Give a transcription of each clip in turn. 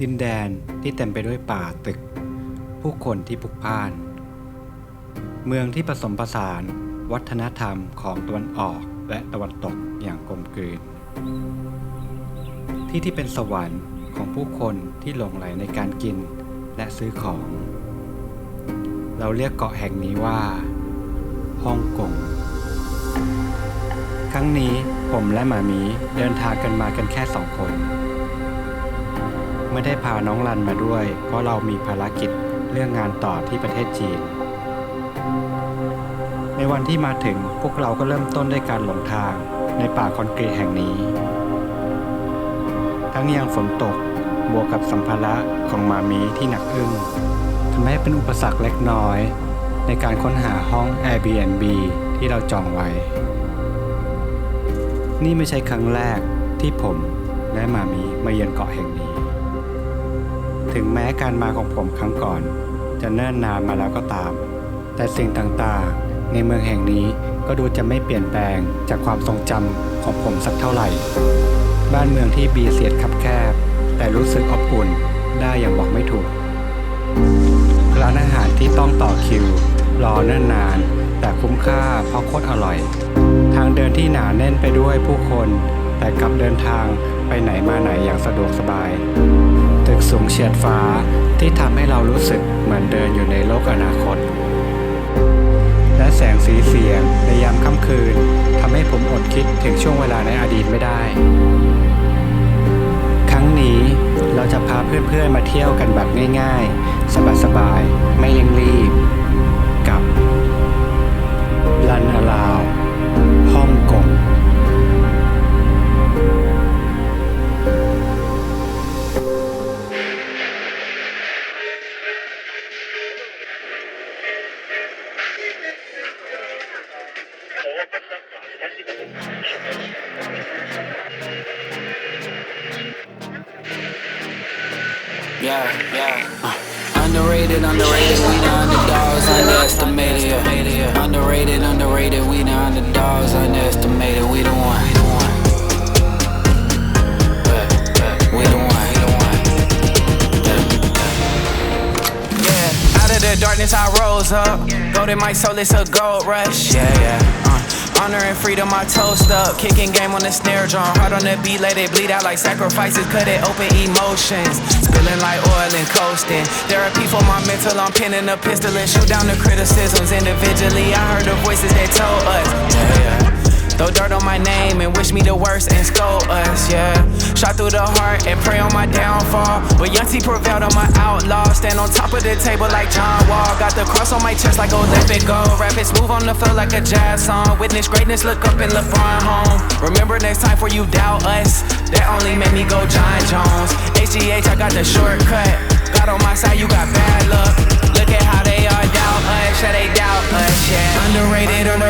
ดินแดนที่เต็มไปด้วยป่าตึก ผู้คนที่พลุกพล่าน เมืองที่ผสมผสานวัฒนธรรมของตะวันออกและตะวันตกอย่างกลมกลืน ที่ที่เป็นสวรรค์ของผู้คนที่หลงไหลในการกินและซื้อของ เราเรียกเกาะแห่งนี้ว่าฮ่องกงครั้งนี้ผมและหมามีเดินทางกันมากันแค่สองคน ไม่ได้พาน้องรันมาด้วย เพราะเรามีภารกิจเรื่องงานต่อที่ประเทศจีน ในวันที่มาถึงพวกเราก็เริ่มต้นด้วยการหลงทางในป่าคอนกรีตแห่งนี้ ทั้งยังฝนตกบวกกับสัมภาระของมามีที่หนักอึ้งทำให้เป็นอุปสรรคเล็กน้อย ในการค้นหาห้อง Airbnb ที่เราจองไว้ นี่ไม่ใช่ครั้งแรกที่ผมและมามีมาเยือนเกาะแห่งนี้ ถึงแม้การมาของผมครั้งก่อน จะเนิ่นนานมาแล้วก็ตาม แต่สิ่งต่างๆ ในเมืองแห่งนี้ก็ดูจะไม่เปลี่ยนแปลงจากความทรงจำของผมสักเท่าไหร่ บ้านเมืองที่บีเสียดคับแคบ แต่รู้สึกอบอุ่นได้อย่างบอกไม่ถูก ร้านอาหารที่ต้องต่อคิว รอเนิ่นนาน แต่คุ้มค่าเพราะโคตรอร่อย ทางเดินที่หนาแน่นไปด้วยผู้คน แต่กลับเดินทางไปไหนมาไหนอย่างสะดวกสบาย กสูงเฉียดฟ้าที่ทำให้เรารู้สึกเหมือนเดินอยู่ในโลกอนาคต และแสงสีเสียงในยามค่ำคืนทำให้ผมอดคิดถึงช่วงเวลาในอดีตไม่ได้ ครั้งนี้เราจะพาเพื่อนๆมาเที่ยวกันแบบง่ายๆ สบายๆ ไม่เร่งรี Yeah, yeah. Uh, underrated, underrated, we the underdogs, underestimated. Yeah. Underrated, underrated, we the underdogs, underestimated. We the one. We the one. Yeah, out of the darkness I rose up. Gold in my soul, it's a gold rush. Yeah, yeah. Uh, honor and freedom, I toast up. Kicking game on the snare drum. Hard on the beat, let it bleed out like sacrifices. Cut it open emotions. Spilling like oil and coasting. Therapy for my mental, I'm pinning a pistol and shoot down the criticisms individually. I heard the voices that told us. Yeah. Throw dirt on my name and wish me the worst and scold us, yeah. Shot through the heart and pray on my downfall. But Young T prevailed on my outlaw. Stand on top of the table like John Wall. Got the cross on my chest like Olympic gold. Rap it smooth on the field like a jazz song. Witness greatness, look up in LeBron home. Remember next time for you doubt us. That only made me go John Jones. HGH, I got the shortcut. God on my side, you got bad luck. Look at how they all doubt us, yeah, they doubt us, yeah. Underrated, underrated,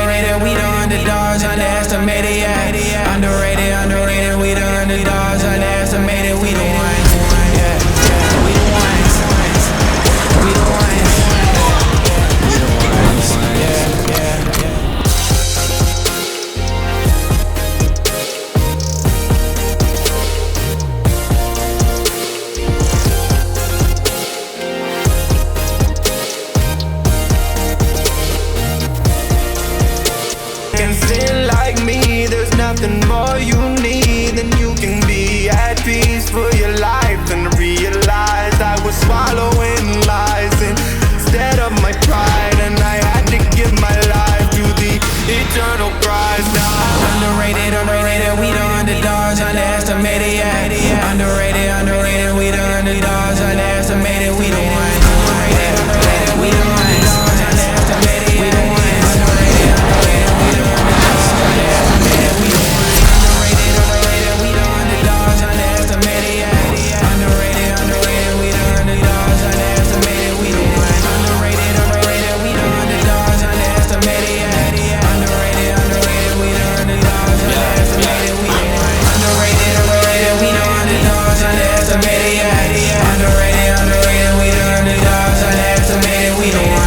nothing more you need you